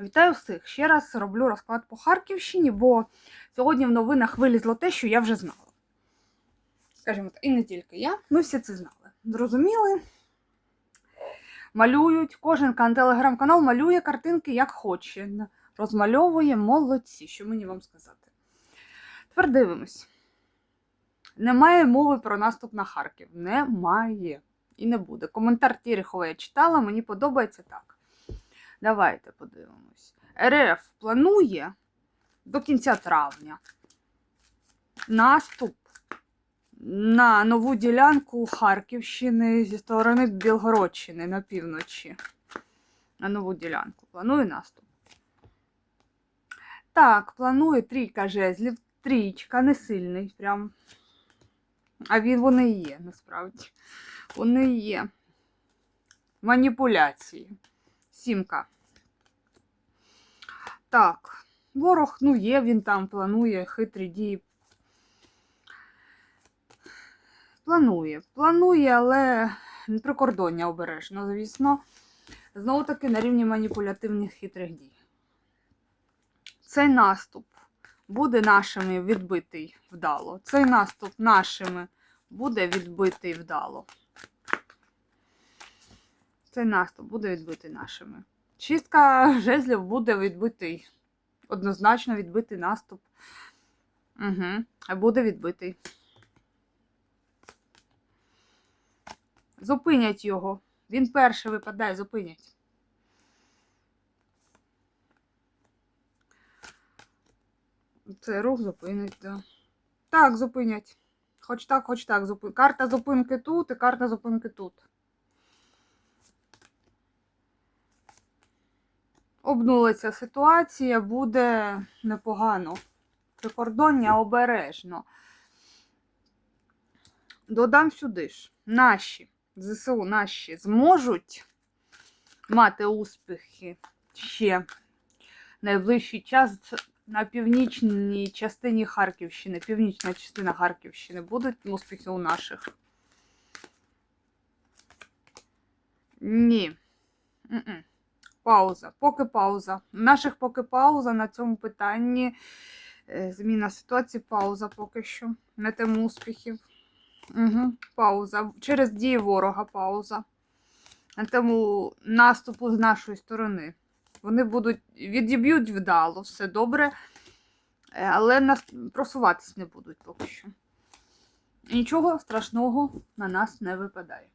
Вітаю всіх! Ще раз роблю розклад по Харківщині, бо сьогодні в новинах вилізло те, що я вже знала. Скажімо так, і не тільки я, ми всі це знали. Зрозуміли? Малюють, кожен телеграм-канал малює картинки як хоче. Розмальовує молодці, що мені вам сказати. Тепер дивимось. Немає мови про наступ на Харків. Немає. І не буде. Коментар Тіріхова я читала, мені подобається так. Давайте подивимось. РФ планує до кінця травня наступ на нову ділянку Харківщини зі сторони Білгородщини на півночі. На нову ділянку. Планує наступ. Так, планує трійка жезлів. Трійка, не сильний прям. А він вони є, насправді. Вони є. Маніпуляції. Сімка. Так, ворог, ну, є, він там планує хитрі дії. Планує. Планує, але прикордоння обережно, звісно. Знову таки на рівні маніпулятивних хитрих дій. Цей наступ буде нашими відбитий вдало. Цей наступ нашими буде відбитий вдало. Цей наступ буде відбитий нашими. Шістка жезлів буде відбитий. Однозначно відбитий наступ. Угу. Буде відбитий. Зупинять його. Він перший випадає, зупинять. Цей рух зупинить, так. Да. Так, зупинять. Хоч так, хоч так. Зупин... Карта зупинки тут і карта зупинки тут. Обнулиться ситуація, буде непогано. Прикордоння обережно. Додам сюди ж. Наші, ЗСУ, наші зможуть мати успіхи ще найближчий час на північній частині Харківщини. Північна частина Харківщини. Будуть успіхи у наших? Ні. М-м. Пауза. Поки пауза. Наших поки пауза на цьому питанні. Е, Зміна ситуації, пауза поки що. Не тему успіхів. Угу. Пауза. Через дії ворога пауза. На тему наступу з нашої сторони. Вони будуть відіб'ють вдало, все добре, е, але нас просуватись не будуть поки що. Нічого страшного на нас не випадає.